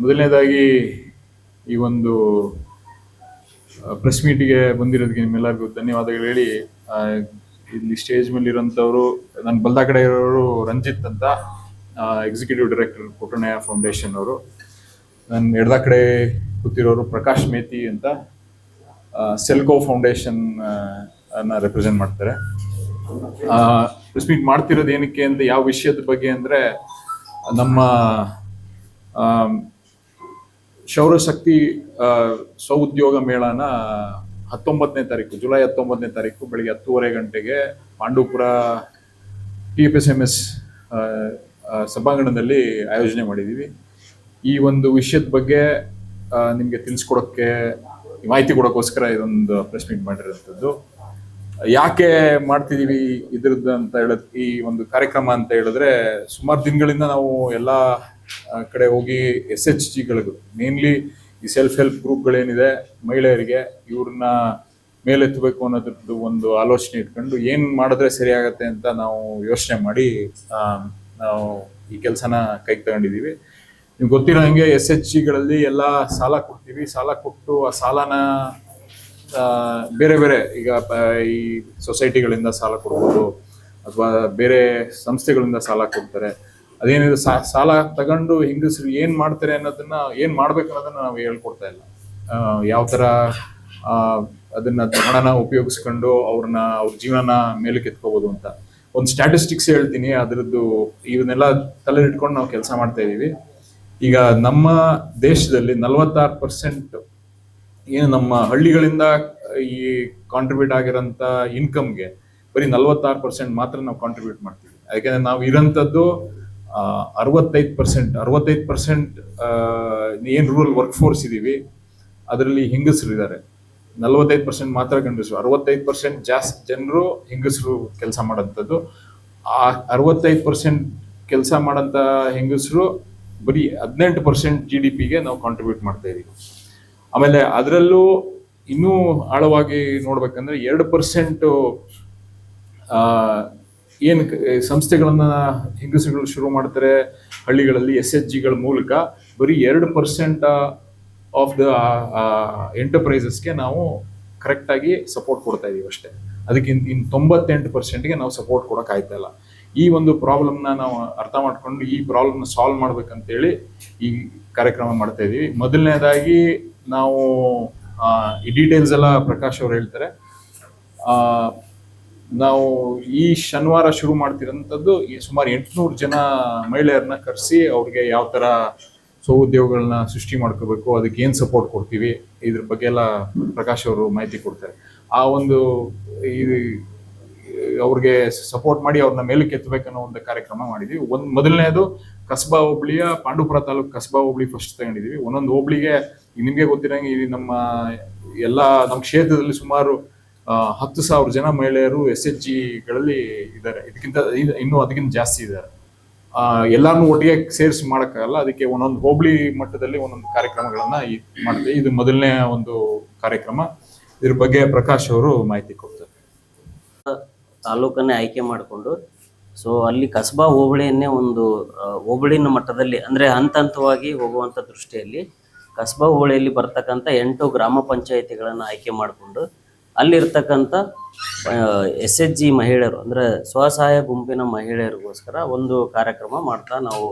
ಮೊದಲನೇದಾಗಿ ಈ ಒಂದು ಪ್ರೆಸ್ ಮೀಟಿಗೆ ಬಂದಿರೋದಕ್ಕೆ ನಿಮ್ಮೆಲ್ಲರಿಗೂ ಧನ್ಯವಾದಗಳು ಹೇಳಿ ಇಲ್ಲಿ ಸ್ಟೇಜ್ ಮೇಲೆ ಇರೋಂಥವ್ರು ನನ್ನ ಬಲ್ದ ಕಡೆ ಇರೋರು ರಂಜಿತ್ ಅಂತ ಎಕ್ಸಿಕ್ಯೂಟಿವ್ ಡೈರೆಕ್ಟರ್ ಪುಟ್ಟಣಯ್ಯ ಫೌಂಡೇಶನ್ ಅವರು. ನನ್ನ ಎಡದ ಕಡೆ ಕೂತಿರೋರು ಪ್ರಕಾಶ್ ಮೇತಿ ಅಂತ ಸೆಲ್ಕೋ ಫೌಂಡೇಶನ್ ಅನ್ನ ರೆಪ್ರೆಸೆಂಟ್ ಮಾಡ್ತಾರೆ. ಪ್ರೆಸ್ ಮೀಟ್ ಮಾಡ್ತಿರೋದು ಏನಕ್ಕೆ ಅಂತ ಯಾವ ವಿಷಯದ ಬಗ್ಗೆ ಅಂದ್ರೆ ನಮ್ಮ ಶೌರ್ಯಶಕ್ತಿ ಸ್ವಉದ್ಯೋಗ ಮೇಳನ ಹತ್ತೊಂಬತ್ತನೇ ತಾರೀಕು, ಜುಲೈ ಹತ್ತೊಂಬತ್ತನೇ ತಾರೀಕು ಬೆಳಿಗ್ಗೆ ಹತ್ತೂವರೆ ಗಂಟೆಗೆ Pandupura T F S M S ಸಭಾಂಗಣದಲ್ಲಿ ಆಯೋಜನೆ ಮಾಡಿದ್ದೀವಿ. ಈ ಒಂದು ವಿಷಯದ ಬಗ್ಗೆ ನಿಮಗೆ ತಿಳಿಸ್ಕೊಡೋಕ್ಕೆ, ಮಾಹಿತಿ ಕೊಡೋಕ್ಕೋಸ್ಕರ ಇದೊಂದು ಪ್ರೆಸ್ ಮೀಟ್ ಮಾಡಿರೋಂಥದ್ದು ಯಾಕೆ ಮಾಡ್ತಿದೀವಿ ಇದ್ರದ್ದು ಅಂತ ಹೇಳದ್ ಈ ಒಂದು ಕಾರ್ಯಕ್ರಮ ಅಂತ ಹೇಳಿದ್ರೆ ಸುಮಾರು ದಿನಗಳಿಂದ ನಾವು ಎಲ್ಲ ಕಡೆ ಹೋಗಿ ಎಸ್ ಎಚ್ ಜಿಗಳಿಗೂ ಮೇನ್ಲಿ ಈ ಸೆಲ್ಫ್ ಹೆಲ್ಪ್ ಗ್ರೂಪ್ಗಳೇನಿದೆ ಮಹಿಳೆಯರಿಗೆ ಇವ್ರನ್ನ ಮೇಲೆತ್ತಬೇಕು ಅನ್ನೋದ್ರದ್ದು ಒಂದು ಆಲೋಚನೆ ಇಟ್ಕೊಂಡು ಏನ್ ಮಾಡಿದ್ರೆ ಸರಿ ಆಗತ್ತೆ ಅಂತ ನಾವು ಯೋಚನೆ ಮಾಡಿ ನಾವು ಈ ಕೆಲಸನ ಕೈಗೆ ತಗೊಂಡಿದೀವಿ. ನಿಮ್ಗೆ ಗೊತ್ತಿರೋ ಹಂಗೆ ಎಸ್ ಎಚ್ ಜಿಗಳಲ್ಲಿ ಎಲ್ಲ ಸಾಲ ಕೊಡ್ತೀವಿ. ಸಾಲ ಕೊಟ್ಟು ಆ ಸಾಲನ ಬೇರೆ ಬೇರೆ ಈಗ ಈ ಸೊಸೈಟಿಗಳಿಂದ ಸಾಲ ಕೊಡ್ಬೋದು, ಅಥವಾ ಬೇರೆ ಸಂಸ್ಥೆಗಳಿಂದ ಸಾಲ ಕೊಡ್ತಾರೆ. ಅದೇನಿದೆ ಸಾಲ ತಗೊಂಡು ಹೆಂಗಸರು ಏನು ಮಾಡ್ತಾರೆ ಅನ್ನೋದನ್ನ, ಏನು ಮಾಡ್ಬೇಕು ಅನ್ನೋದನ್ನ ನಾವು ಹೇಳ್ಕೊಡ್ತಾ ಇಲ್ಲ. ಯಾವ ಥರ ಅದನ್ನ ಹಣನ ಉಪಯೋಗಿಸ್ಕೊಂಡು ಅವ್ರನ್ನ, ಅವ್ರ ಜೀವನ ಮೇಲೆ ಕೆತ್ಕೋಬೋದು ಅಂತ. ಒಂದು ಸ್ಟ್ಯಾಟಿಸ್ಟಿಕ್ಸ್ ಹೇಳ್ತೀನಿ, ಅದರದ್ದು ಇವನ್ನೆಲ್ಲ ತಲೆ ಇಟ್ಕೊಂಡು ನಾವು ಕೆಲಸ ಮಾಡ್ತಾ ಇದ್ದೀವಿ ಈಗ ನಮ್ಮ ದೇಶದಲ್ಲಿ ನಲವತ್ತಾರು ಪರ್ಸೆಂಟ್ ಏನು ನಮ್ಮ ಹಳ್ಳಿಗಳಿಂದ ಈ ಕಾಂಟ್ರಿಬ್ಯೂಟ್ ಆಗಿರೋಂಥ ಇನ್ಕಮ್ಗೆ ಬರೀ ನಲ್ವತ್ತಾರು ಪರ್ಸೆಂಟ್ ಮಾತ್ರ ನಾವು ಕಾಂಟ್ರಿಬ್ಯೂಟ್ ಮಾಡ್ತೀವಿ. ಯಾಕೆಂದ್ರೆ ನಾವು ಇರೋಂಥದ್ದು ಅರವತ್ತೈದು ಪರ್ಸೆಂಟ್ ಅರವತ್ತೈದು ಪರ್ಸೆಂಟ್ ಏನು ರೂರಲ್ ವರ್ಕ್ ಫೋರ್ಸ್ ಇದ್ದೀವಿ ಅದರಲ್ಲಿ ಹೆಂಗಸರು ಇದ್ದಾರೆ ನಲವತ್ತೈದು ಪರ್ಸೆಂಟ್ ಮಾತ್ರ ಗಂಡಸರು, ಅರವತ್ತೈದು ಪರ್ಸೆಂಟ್ ಜಾಸ್ತಿ ಜನರು ಹೆಂಗಸರು ಕೆಲಸ ಮಾಡೋಂಥದ್ದು. ಆ ಅರವತ್ತೈದು ಪರ್ಸೆಂಟ್ ಕೆಲಸ ಮಾಡೋಂಥ ಹೆಂಗಸರು ಬರೀ ಹದಿನೆಂಟು ಪರ್ಸೆಂಟ್ ಜಿ ಡಿ ಪಿಗೆ ನಾವು ಕಾಂಟ್ರಿಬ್ಯೂಟ್ ಮಾಡ್ತಾ ಇದೀವಿ. ಆಮೇಲೆ ಅದರಲ್ಲೂ ಇನ್ನೂ ಆಳವಾಗಿ ನೋಡ್ಬೇಕಂದ್ರೆ ಎರಡು ಪರ್ಸೆಂಟ್ ಏನು ಸಂಸ್ಥೆಗಳನ್ನ ಹೆಂಗಸುಗಳು ಶುರು ಮಾಡ್ತಾರೆ ಹಳ್ಳಿಗಳಲ್ಲಿ ಎಸ್ ಎಚ್ ಜಿಗಳ ಮೂಲಕ, ಬರೀ ಎರಡು ಪರ್ಸೆಂಟ್ ಆಫ್ ದ ಎಂಟರ್ಪ್ರೈಸಸ್ಗೆ ನಾವು ಕರೆಕ್ಟಾಗಿ ಸಪೋರ್ಟ್ ಕೊಡ್ತಾ ಇದೀವಿ ಅಷ್ಟೇ. ಅದಕ್ಕಿಂತ ಇನ್ ಇನ್ ತೊಂಬತ್ತೆಂಟು ಪರ್ಸೆಂಟ್ಗೆ ನಾವು ಸಪೋರ್ಟ್ ಕೊಡಕ್ ಆಯ್ತಾ ಇಲ್ಲ. ಈ ಒಂದು ಪ್ರಾಬ್ಲಮ್ನ ನಾವು ಅರ್ಥ ಮಾಡ್ಕೊಂಡು ಈ ಪ್ರಾಬ್ಲಮ್ನ ಸಾಲ್ವ್ ಮಾಡ್ಬೇಕಂತೇಳಿ ಈ ಕಾರ್ಯಕ್ರಮ ಮಾಡ್ತಾ ಇದೀವಿ. ಮೊದಲನೇದಾಗಿ ನಾವು ಈ ಡೀಟೇಲ್ಸ್ ಎಲ್ಲ ಪ್ರಕಾಶ್ ಅವ್ರು ಹೇಳ್ತಾರೆ. ನಾವು ಈ ಶನಿವಾರ ಶುರು ಮಾಡ್ತಿರೋಂಥದ್ದು ಸುಮಾರು ಎಂಟುನೂರು ಜನ ಮಹಿಳೆಯರನ್ನ ಕರೆಸಿ ಅವ್ರಿಗೆ ಯಾವ ಥರ ಸ್ವಉದ್ಯೋಗಗಳನ್ನ ಸೃಷ್ಟಿ ಮಾಡ್ಕೋಬೇಕು, ಅದಕ್ಕೆ ಏನು ಸಪೋರ್ಟ್ ಕೊಡ್ತೀವಿ, ಇದ್ರ ಬಗ್ಗೆ ಎಲ್ಲ ಪ್ರಕಾಶ್ ಅವರು ಮಾಹಿತಿ ಕೊಡ್ತಾರೆ. ಆ ಒಂದು ಈ ಅವ್ರಿಗೆ ಸಪೋರ್ಟ್ ಮಾಡಿ ಅವ್ರನ್ನ ಮೇಲಕ್ಕೆ ಎತ್ತಬೇಕನ್ನೋ ಒಂದು ಕಾರ್ಯಕ್ರಮ ಮಾಡಿದ್ವಿ. ಒಂದು ಮೊದಲನೇದು ಕಸ್ಬಾ ಹೋಬಳಿಯ ಪಾಂಡುಪುರ ತಾಲೂಕು ಕಸ್ಬಾ ಹೋಬಳಿ ಫಸ್ಟ್ ತಗೊಂಡಿದ್ದೀವಿ ಒಂದೊಂದು ಹೋಬಳಿಗೆ ಈಗ ನಿಮಗೆ ಗೊತ್ತಿರಂಗೆ ಇಲ್ಲಿ ನಮ್ಮ ಎಲ್ಲ ನಮ್ಮ ಕ್ಷೇತ್ರದಲ್ಲಿ ಸುಮಾರು ಹತ್ತು ಸಾವಿರ ಜನ ಮಹಿಳೆಯರು ಎಸ್ ಎಚ್ ಜಿಗಳಲ್ಲಿ ಇದ್ದಾರೆ. ಇದಕ್ಕಿಂತ ಇದ್- ಇನ್ನೂ ಅದಕ್ಕಿಂತ ಜಾಸ್ತಿ ಇದ್ದಾರೆ. ಆ, ಎಲ್ಲಾರ್ನೂ ಒಟ್ಟಿಗೆ ಸೇರಿಸಿ ಮಾಡೋಕ್ಕಾಗಲ್ಲ. ಅದಕ್ಕೆ ಒಂದೊಂದು ಹೋಬಳಿ ಮಟ್ಟದಲ್ಲಿ ಒಂದೊಂದು ಕಾರ್ಯಕ್ರಮಗಳನ್ನ ಮಾಡ್ತೀವಿ. ಇದು ಮೊದಲನೇ ಒಂದು ಕಾರ್ಯಕ್ರಮ. ಇದ್ರ ಬಗ್ಗೆ ಪ್ರಕಾಶ್ ಅವರು ಮಾಹಿತಿ ಕೊಡ್ತಾರೆ. ತಾಲೂಕನ್ನೇ ಆಯ್ಕೆ ಮಾಡಿಕೊಂಡು ಸೊ ಅಲ್ಲಿ ಕಸಬಾ ಹೋಬಳಿಯನ್ನೇ ಒಂದು ಹೋಬಳಿನ ಮಟ್ಟದಲ್ಲಿ ಅಂದರೆ ಹಂತ ಹಂತವಾಗಿ ಹೋಗುವಂಥ ದೃಷ್ಟಿಯಲ್ಲಿ ಕಸ್ಬಾ ಹೋಳಿಯಲ್ಲಿ ಬರ್ತಕ್ಕಂಥ ಎಂಟು ಗ್ರಾಮ ಪಂಚಾಯಿತಿಗಳನ್ನು ಆಯ್ಕೆ ಮಾಡಿಕೊಂಡು ಅಲ್ಲಿರ್ತಕ್ಕಂಥ ಎಸ್ ಎಚ್ ಜಿ ಮಹಿಳೆಯರು, ಅಂದರೆ ಸ್ವಸಹಾಯ ಗುಂಪಿನ ಮಹಿಳೆಯರಿಗೋಸ್ಕರ ಒಂದು ಕಾರ್ಯಕ್ರಮ ಮಾಡ್ತಾ ನಾವು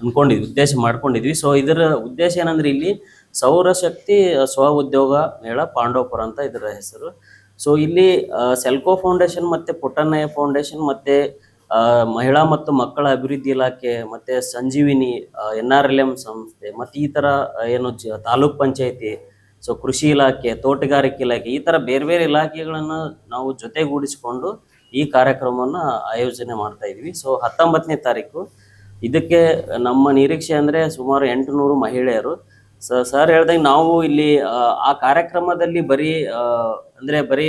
ಅಂದ್ಕೊಂಡಿದ್ವಿ ಉದ್ದೇಶ ಮಾಡ್ಕೊಂಡಿದ್ವಿ. ಸೊ ಇದರ ಉದ್ದೇಶ ಏನಂದ್ರೆ ಇಲ್ಲಿ ಸೌರಶಕ್ತಿ ಸ್ವ ಉದ್ಯೋಗ ಮೇಳ ಪಾಂಡವಪುರ ಅಂತ ಇದರ ಹೆಸರು. ಸೊ ಇಲ್ಲಿ ಸೆಲ್ಕೋ ಫೌಂಡೇಶನ್ ಮತ್ತೆ ಪುಟ್ಟಣ್ಣಯ್ಯ ಫೌಂಡೇಶನ್ ಮತ್ತೆ ಮಹಿಳಾ ಮತ್ತು ಮಕ್ಕಳ ಅಭಿವೃದ್ಧಿ ಇಲಾಖೆ ಮತ್ತೆ Sanjeevini N R L M ಸಂಸ್ಥೆ ಮತ್ತೆ ಈ ತರ ಏನು ಜ- ತಾಲೂಕ್ ಪಂಚಾಯತಿ, ಸೊ ಕೃಷಿ ಇಲಾಖೆ, ತೋಟಗಾರಿಕೆ ಇಲಾಖೆ ಈ ತರ ಬೇರೆ ಬೇರೆ ಇಲಾಖೆಗಳನ್ನ ನಾವು ಜೊತೆಗೂಡಿಸಿಕೊಂಡು ಈ ಕಾರ್ಯಕ್ರಮವನ್ನ ಆಯೋಜನೆ ಮಾಡ್ತಾ ಇದ್ವಿ. ಸೊ ಹತ್ತೊಂಬತ್ತನೇ ತಾರೀಕು ಇದಕ್ಕೆ ನಮ್ಮ ನಿರೀಕ್ಷೆ ಅಂದ್ರೆ ಸುಮಾರು ಎಂಟು ನೂರು ಮಹಿಳೆಯರು ಸ ಸರ್ ಹೇಳ್ದಂಗೆ ನಾವು ಇಲ್ಲಿ ಆ, ಕಾರ್ಯಕ್ರಮದಲ್ಲಿ ಬರೀ ಅಂದರೆ ಬರೀ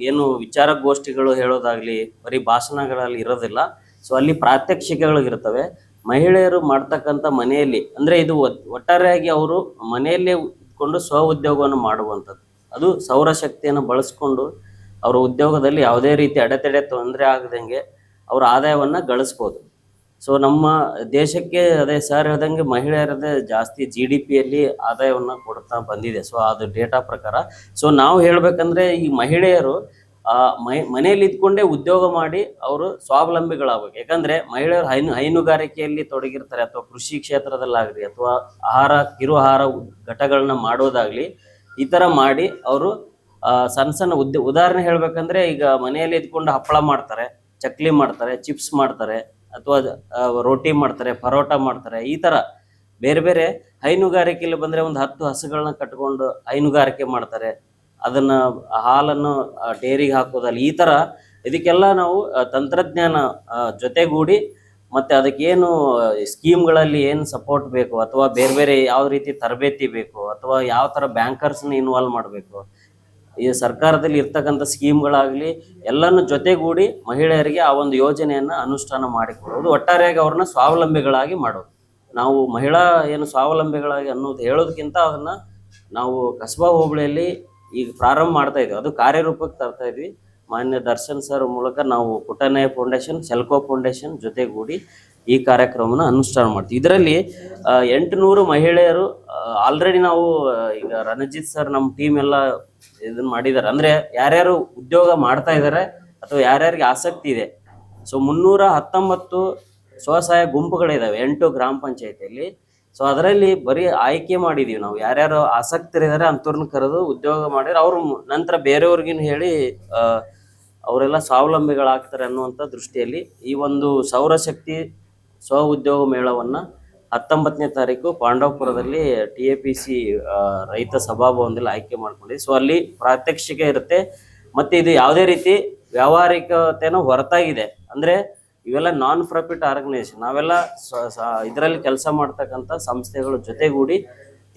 ಏನು ವಿಚಾರಗೋಷ್ಠಿಗಳು ಹೇಳೋದಾಗಲಿ ಬರೀ ಭಾಷಣಗಳಲ್ಲಿ ಇರೋದಿಲ್ಲ. ಸೊ ಅಲ್ಲಿ ಪ್ರಾತ್ಯಕ್ಷಿಕೆಗಳು ಇರ್ತವೆ. ಮಹಿಳೆಯರು ಮಾಡ್ತಕ್ಕಂಥ ಮನೆಯಲ್ಲಿ ಅಂದರೆ ಇದು ಒಟ್- ಒಟ್ಟಾರೆಯಾಗಿ ಅವರು ಮನೆಯಲ್ಲೇ ಇದ್ಕೊಂಡು ಸ್ವ ಉದ್ಯೋಗವನ್ನು ಮಾಡುವಂಥದ್ದು. ಅದು ಸೌರಶಕ್ತಿಯನ್ನು ಬಳಸ್ಕೊಂಡು ಅವರ ಉದ್ಯೋಗದಲ್ಲಿ ಯಾವುದೇ ರೀತಿ ಅಡೆತಡೆ ತೊಂದರೆ ಆಗದಂಗೆ ಅವರ ಆದಾಯವನ್ನು ಗಳಿಸ್ಬೋದು. ಸೊ ನಮ್ಮ ದೇಶಕ್ಕೆ ಅದೇ ಸರ್ ಹೇಳ್ದಂಗೆ ಮಹಿಳೆಯರದೇ ಜಾಸ್ತಿ ಜಿ ಡಿ ಪಿಯಲ್ಲಿ ಆದಾಯವನ್ನು ಕೊಡ್ತಾ ಬಂದಿದೆ. ಸೊ ಅದು ಡೇಟಾ ಪ್ರಕಾರ. ಸೊ ನಾವು ಹೇಳ್ಬೇಕಂದ್ರೆ ಈ ಮಹಿಳೆಯರು ಮನೆಯಲ್ಲಿ ಇದ್ಕೊಂಡೇ ಉದ್ಯೋಗ ಮಾಡಿ ಅವರು ಸ್ವಾವಲಂಬಿಗಳಾಗಬೇಕು. ಯಾಕಂದ್ರೆ ಮಹಿಳೆಯರು ಹೈನು, ಹೈನುಗಾರಿಕೆಯಲ್ಲಿ ತೊಡಗಿರ್ತಾರೆ ಅಥವಾ ಕೃಷಿ ಕ್ಷೇತ್ರದಲ್ಲಾಗಲಿ ಅಥವಾ ಆಹಾರ, ಕಿರು ಆಹಾರ ಘಟಗಳನ್ನ ಮಾಡೋದಾಗ್ಲಿ ಈ ತರ ಮಾಡಿ ಅವರು ಸಣ್ಣ ಸಣ್ಣ ಉದ್ಯ ಉದಾಹರಣೆ ಹೇಳ್ಬೇಕಂದ್ರೆ ಈಗ ಮನೆಯಲ್ಲಿ ಇದ್ಕೊಂಡು ಹಪ್ಪಳ ಮಾಡ್ತಾರೆ, ಚಕ್ಲಿ ಮಾಡ್ತಾರೆ, ಚಿಪ್ಸ್ ಮಾಡ್ತಾರೆ. ಅಥವಾ ರೋಟಿ ಮಾಡ್ತಾರೆ, ಪರೋಟ ಮಾಡ್ತಾರೆ, ಈ ಥರ ಬೇರೆ ಬೇರೆ ಹೈನುಗಾರಿಕೆಯಲ್ಲಿ ಬಂದರೆ ಒಂದು ಹತ್ತು ಹಸುಗಳನ್ನ ಕಟ್ಕೊಂಡು ಹೈನುಗಾರಿಕೆ ಮಾಡ್ತಾರೆ. ಅದನ್ನು ಹಾಲನ್ನು ಡೇರಿಗೆ ಹಾಕೋದಲ್ಲಿ, ಈ ಥರ ಇದಕ್ಕೆಲ್ಲ ನಾವು ತಂತ್ರಜ್ಞಾನ ಜೊತೆಗೂಡಿ ಮತ್ತು ಅದಕ್ಕೇನು ಸ್ಕೀಮ್ಗಳಲ್ಲಿ ಏನು ಸಪೋರ್ಟ್ ಬೇಕು ಅಥವಾ ಬೇರೆ ಬೇರೆ ಯಾವ ರೀತಿ ತರಬೇತಿ ಬೇಕು ಅಥವಾ ಯಾವ ಥರ ಬ್ಯಾಂಕರ್ಸ್ನ ಇನ್ವಾಲ್ವ್ ಮಾಡಬೇಕು ಈ ಸರ್ಕಾರದಲ್ಲಿ ಇರ್ತಕ್ಕಂಥ ಸ್ಕೀಮ್ಗಳಾಗಲಿ ಎಲ್ಲನೂ ಜೊತೆಗೂಡಿ ಮಹಿಳೆಯರಿಗೆ ಆ ಒಂದು ಯೋಜನೆಯನ್ನು ಅನುಷ್ಠಾನ ಮಾಡಿಕೊಡೋದು. ಒಟ್ಟಾರೆಯಾಗಿ ಅವ್ರನ್ನ ಸ್ವಾವಲಂಬಿಗಳಾಗಿ ಮಾಡೋದು. ನಾವು ಮಹಿಳಾ ಏನು ಸ್ವಾವಲಂಬಿಗಳಾಗಿ ಅನ್ನೋದು ಹೇಳೋದಕ್ಕಿಂತ ಅದನ್ನ ನಾವು ಕಸಬಾ ಹೋಬಳಿಯಲ್ಲಿ ಈಗ ಪ್ರಾರಂಭ ಮಾಡ್ತಾ ಇದ್ವಿ. ಅದು ಕಾರ್ಯರೂಪಕ್ಕೆ ತರ್ತಾ ಇದ್ವಿ. ಮಾನ್ಯ ದರ್ಶನ್ ಸರ್ ಮೂಲಕ ನಾವು ಪುಟ್ಟಣ್ಣಯ್ಯ ಫೌಂಡೇಶನ್, ಸೆಲ್ಕೋ ಫೌಂಡೇಶನ್ ಜೊತೆಗೂಡಿ ಈ ಕಾರ್ಯಕ್ರಮನ ಅನುಷ್ಠಾನ ಮಾಡ್ತೀವಿ. ಇದರಲ್ಲಿ ಎಂಟುನೂರು ಮಹಿಳೆಯರು ಆಲ್ರೆಡಿ ನಾವು ಈಗ ರಣಜಿತ್ ಸರ್ ನಮ್ಮ ಟೀಮ್ ಎಲ್ಲ ಇದನ್ನ ಮಾಡಿದ್ದಾರೆ ಅಂದ್ರೆ ಯಾರ್ಯಾರು ಉದ್ಯೋಗ ಮಾಡ್ತಾ ಇದ್ದಾರೆ ಅಥವಾ ಯಾರ್ಯಾರಿಗೆ ಆಸಕ್ತಿ ಇದೆ. ಸೊ ಮುನ್ನೂರ ಹತ್ತೊಂಬತ್ತು ಸ್ವಸಹಾಯ ಗುಂಪುಗಳಿದಾವೆ, ಎಂಟು ಗ್ರಾಮ ಪಂಚಾಯತಿಯಲ್ಲಿ. ಸೊ ಅದರಲ್ಲಿ ಬರೀ ಆಯ್ಕೆ ಮಾಡಿದೀವಿ ನಾವು. ಯಾರ್ಯಾರು ಆಸಕ್ತರಿದ್ದಾರೆ ಅಂಥವ್ರನ್ನ ಕರೆದು ಉದ್ಯೋಗ ಮಾಡಿದ್ರೆ ಅವ್ರ ನಂತರ ಬೇರೆಯವ್ರಿಗಿನ ಹೇಳಿ ಅವರೆಲ್ಲ ಸ್ವಾವಲಂಬಿಗಳಾಗ್ತಾರೆ ಅನ್ನುವಂಥ ದೃಷ್ಟಿಯಲ್ಲಿ ಈ ಒಂದು ಸೌರಶಕ್ತಿ ಸ್ವ ಉದ್ಯೋಗ ಮೇಳವನ್ನ ಹತ್ತೊಂಬತ್ತನೇ ತಾರೀಕು ಪಾಂಡವಪುರದಲ್ಲಿ ಟಿ ಎ ಪಿ ಸಿ ರೈತ ಸಭಾಭವನದಲ್ಲಿ ಆಯ್ಕೆ ಮಾಡ್ಕೊಂಡಿದ್ವಿ ಸೊ ಅಲ್ಲಿ ಪ್ರಾತ್ಯಕ್ಷಿಕ ಇರುತ್ತೆ. ಮತ್ತೆ ಇದು ಯಾವುದೇ ರೀತಿ ವ್ಯಾವಹಾರಿಕತೆನೂ ಹೊರತಾಗಿದೆ. ಅಂದ್ರೆ ಇವೆಲ್ಲ ನಾನ್ ಪ್ರಾಫಿಟ್ ಆರ್ಗನೈಸೇಷನ್ ನಾವೆಲ್ಲ ಇದರಲ್ಲಿ ಕೆಲಸ ಮಾಡ್ತಕ್ಕಂಥ ಸಂಸ್ಥೆಗಳ ಜೊತೆಗೂಡಿ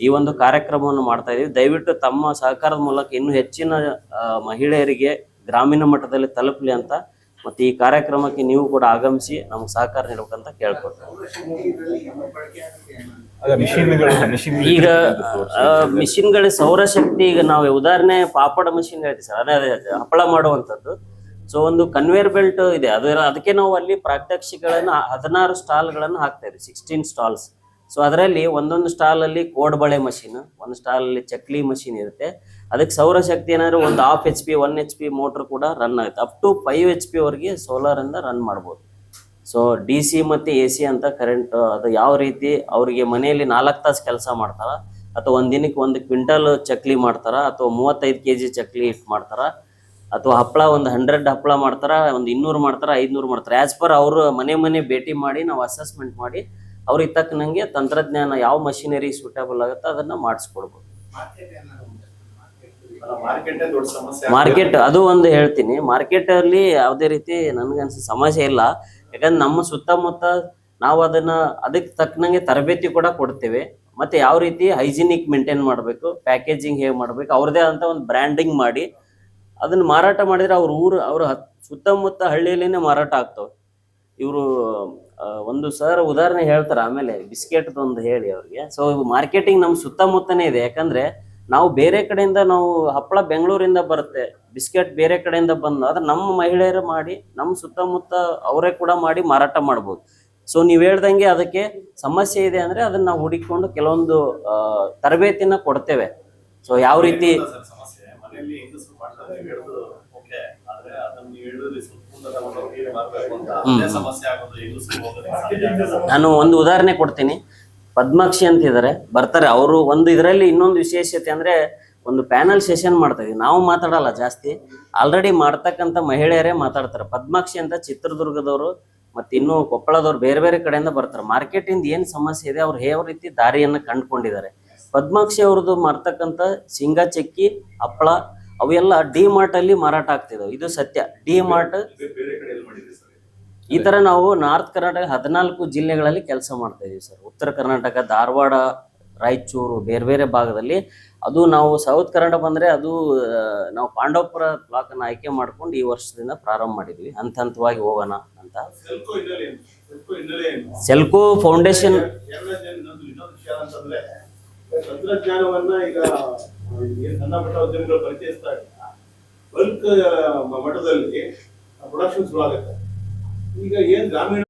ಈ ಒಂದು ಕಾರ್ಯಕ್ರಮವನ್ನು ಮಾಡ್ತಾ ಇದೀವಿ. ದಯವಿಟ್ಟು ತಮ್ಮ ಸಹಕಾರದ ಮೂಲಕ ಇನ್ನೂ ಹೆಚ್ಚಿನ ಮಹಿಳೆಯರಿಗೆ ಗ್ರಾಮೀಣ ಮಟ್ಟದಲ್ಲಿ ತಲುಪಲಿ ಅಂತ ಮತ್ತೆ ಈ ಕಾರ್ಯಕ್ರಮಕ್ಕೆ ನೀವು ಕೂಡ ಆಗಮಿಸಿ ನಮ್ಗೆ ಸಹಕಾರ ನೀಡಬೇಕಂತ ಕೇಳ್ಕೊಡ್ತೀವಿ ಈಗ ಮಿಷಿನ್ಗಳ ಸೌರಶಕ್ತಿ ಈಗ ನಾವು ಉದಾಹರಣೆ ಪಾಪಡ ಮಿಷಿನ್ ಹೇಳ್ತೀವಿ ಸರ್ ಅದೇ ಹಪ್ಪಳ ಮಾಡುವಂಥದ್ದು. ಸೊ ಒಂದು ಕನ್ವೇರ್ ಬೆಲ್ಟ್ ಇದೆ ಅದು ಅದಕ್ಕೆ ನಾವು ಅಲ್ಲಿ ಪ್ರಾತ್ಯಕ್ಷಿಗಳನ್ನ ಹದಿನಾರು ಸ್ಟಾಲ್ಗಳನ್ನು ಹಾಕ್ತಾ ಇದ್ದೀವಿ ಸಿಕ್ಸ್ಟೀನ್ ಸ್ಟಾಲ್ಸ್ ಸೊ ಅದರಲ್ಲಿ ಒಂದೊಂದು ಸ್ಟಾಲ್ ಅಲ್ಲಿ ಕೋಡ್ಬಳೆ ಮಷಿನ್ ಒಂದು ಸ್ಟಾಲ್ ಅಲ್ಲಿ ಚಕ್ಲಿ ಮಷಿನ್ ಇರುತ್ತೆ. ಅದಕ್ಕೆ ಸೌರಶಕ್ತಿ ಏನಾದ್ರು ಒಂದು half H P one H P motor ಕೂಡ ರನ್ ಆಗುತ್ತೆ. Up to five H P solar ಇಂದ ರನ್ ಮಾಡ್ಬೋದು. ಸೊ ಡಿ ಸಿ ಮತ್ತೆ ಎ ಸಿ ಅಂತ ಕರೆಂಟ್ ಅದು ಯಾವ ರೀತಿ ಅವರಿಗೆ ಮನೆಯಲ್ಲಿ ನಾಲ್ಕು ತಾಸು ಕೆಲಸ ಮಾಡ್ತಾರ, ಅಥವಾ ಒಂದ್ ದಿನಕ್ಕೆ ಒಂದು ಕ್ವಿಂಟಲ್ ಚಕ್ಲಿ ಮಾಡ್ತಾರ, ಅಥವಾ ಮೂವತ್ತೈದು ಕೆ ಜಿ ಚಕ್ಲಿ ಮಾಡ್ತಾರಾ ಮಾಡ್ತಾರ, ಅಥವಾ ಹಪ್ಪಳ ಒಂದು ಹಂಡ್ರೆಡ್ ಹಪ್ಪಳ ಮಾಡ್ತಾರ, ಒಂದು ಇನ್ನೂರು ಮಾಡ್ತಾರ, ಐದ್ನೂರು ಮಾಡ್ತಾರ. ಆಸ್ ಪರ್ ಅವರು ಮನೆ ಮನೆ ಭೇಟಿ ಮಾಡಿ, ನಾವು ಅಸೆಸ್ಮೆಂಟ್ ಮಾಡಿ, ಅವ್ರಿಗೆ ತಕ್ಕನಂಗೆ ತಂತ್ರಜ್ಞಾನ ಯಾವ ಮಷಿನರಿ ಸೂಟೇಬಲ್ ಆಗುತ್ತೋ ಅದನ್ನ ಮಾಡಿಸ್ಕೊಡ್ಬೋದು. ಮಾರ್ಕೆಟ್, ಅದು ಒಂದು ಹೇಳ್ತೀನಿ. ಮಾರ್ಕೆಟ್ ಅಲ್ಲಿ ಯಾವುದೇ ರೀತಿ ನನ್ಗನ್ಸ ಸಮಸ್ಯೆ ಇಲ್ಲ. ಯಾಕಂದ್ರೆ ನಮ್ಮ ಸುತ್ತಮುತ್ತ ನಾವು ಅದನ್ನ ಅದಕ್ಕೆ ತಕ್ಕನಂಗೆ ತರಬೇತಿ ಕೂಡ ಕೊಡ್ತೇವೆ. ಮತ್ತೆ ಯಾವ ರೀತಿ ಹೈಜಿನಿಕ್ ಮೇಂಟೈನ್ ಮಾಡಬೇಕು, ಪ್ಯಾಕೇಜಿಂಗ್ ಹೇಗೆ ಮಾಡಬೇಕು ಅವ್ರದೇ ಅಂತ ಒಂದು ಬ್ರ್ಯಾಂಡಿಂಗ್ ಮಾಡಿ, ಅದನ್ನ ಮಾರಾಟ ಮಾಡಿದ್ರೆ ಅವ್ರ ಊರು, ಅವ್ರ ಸುತ್ತಮುತ್ತ ಹಳ್ಳಿಯಲ್ಲಿನೇ ಮಾರಾಟ ಆಗ್ತವೆ. ಇವರು ಒಂದು ಸರ್ ಉದಾಹರಣೆ ಹೇಳ್ತಾರೆ ಆಮೇಲೆ ಬಿಸ್ಕೆಟ್ ಒಂದು ಹೇಳಿ ಅವ್ರಿಗೆ. ಸೊ ಮಾರ್ಕೆಟಿಂಗ್ ನಮ್ಮ ಸುತ್ತಮುತ್ತನೇ ಇದೆ. ಯಾಕಂದ್ರೆ ನಾವು ಬೇರೆ ಕಡೆಯಿಂದ ನಾವು ಹಪ್ಪಳ ಬೆಂಗಳೂರಿಂದ ಬರುತ್ತೆ ಬಿಸ್ಕೆಟ್ ಬೇರೆ ಕಡೆಯಿಂದ ಬಂದು ಆದ್ರೆ ನಮ್ಮ ಮಹಿಳೆಯರು ಮಾಡಿ ನಮ್ಮ ಸುತ್ತಮುತ್ತ ಅವರೇ ಕೂಡ ಮಾಡಿ ಮಾರಾಟ ಮಾಡ್ಬೋದು. ಸೊ ನೀವು ಹೇಳ್ದಂಗೆ ಅದಕ್ಕೆ ಸಮಸ್ಯೆ ಇದೆ ಅಂದ್ರೆ ಅದನ್ನ ನಾವು ಹುಡುಕಿಕೊಂಡು ಕೆಲವೊಂದು ತರಬೇತಿನ ಕೊಡ್ತೇವೆ. ಸೊ ಯಾವ ರೀತಿ. ನಾನು ಒಂದು ಉದಾಹರಣೆ ಕೊಡ್ತೀನಿ. ಪದ್ಮಾಕ್ಷಿ ಅಂತ ಇದ್ದಾರೆ ಬರ್ತಾರೆ. ಅವರು ಒಂದು ಇದರಲ್ಲಿ ಇನ್ನೊಂದು ವಿಶೇಷತೆ ಅಂದ್ರೆ ಒಂದು ಪ್ಯಾನಲ್ ಸೆಷನ್ ಮಾಡ್ತಾ ನಾವು ಮಾತಾಡಲ್ಲ ಜಾಸ್ತಿ. ಆಲ್ರೆಡಿ ಮಾಡ್ತಕ್ಕಂಥ ಮಹಿಳೆಯರೇ ಮಾತಾಡ್ತಾರೆ. ಪದ್ಮಾಕ್ಷಿ ಅಂತ ಚಿತ್ರದುರ್ಗದವರು ಮತ್ತೆ ಇನ್ನು ಕೊಪ್ಪಳದವ್ರು ಬೇರೆ ಬೇರೆ ಕಡೆಯಿಂದ ಬರ್ತಾರೆ. ಮಾರ್ಕೆಟ್ ಇಂದ ಏನ್ ಸಮಸ್ಯೆ ಇದೆ ಅವ್ರು ಯಾವ ರೀತಿ ದಾರಿಯನ್ನ ಕಂಡುಕೊಂಡಿದ್ದಾರೆ. ಪದ್ಮಾಕ್ಷಿ ಅವ್ರದ್ದು ಮಾರ್ತಕ್ಕಂಥ ಶೇಂಗಾ ಚಕ್ಕಿ, ಹಪ್ಪಳ, ಅವೆಲ್ಲ ಡಿ ಮಾರ್ಟ್ ಅಲ್ಲಿ ಮಾರಾಟ ಆಗ್ತಿದಾವೆ. ಇದು ಸತ್ಯ. ಡಿ ಮಾರ್ಟ್ ಈ ತರ ನಾವು ನಾರ್ತ್ ಕರ್ನಾಟಕ ಹದಿನಾಲ್ಕು ಜಿಲ್ಲೆಗಳಲ್ಲಿ ಕೆಲಸ ಮಾಡ್ತಾ ಇದೀವಿ ಸರ್. ಉತ್ತರ ಕರ್ನಾಟಕ ಧಾರವಾಡ ರಾಯಚೂರು ಬೇರೆ ಬೇರೆ ಭಾಗದಲ್ಲಿ ಅದು ನಾವು ಸೌತ್ ಕರ್ನಾಟಕ ಬಂದ್ರೆ ಅದು ನಾವು ಪಾಂಡವಪುರ ಬ್ಲಾಕ್ ಅನ್ನ ಆಯ್ಕೆ ಮಾಡ್ಕೊಂಡು ಈ ವರ್ಷದಿಂದ ಪ್ರಾರಂಭ ಮಾಡಿದ್ವಿ. ಹಂತ ಹಂತವಾಗಿ ಹೋಗೋಣ ಅಂತ. ಸೆಲ್ಕೋ ಫೌಂಡೇಶನ್ ತಂತ್ರಜ್ಞಾನವನ್ನ ಈಗ ಸಣ್ಣ ಪುಟ್ಟ ಉದ್ಯಮಿಗಳು ಪರಿಚಯಿಸ್ತಾ ಇಲ್ಲ. ಬಲ್ಕ್ ಮಟ್ಟದಲ್ಲಿ ಪ್ರೊಡಕ್ಷನ್ ಶುರು ಆಗುತ್ತೆ ಈಗ ಏನ್ ಗ್ರಾಮೀಣ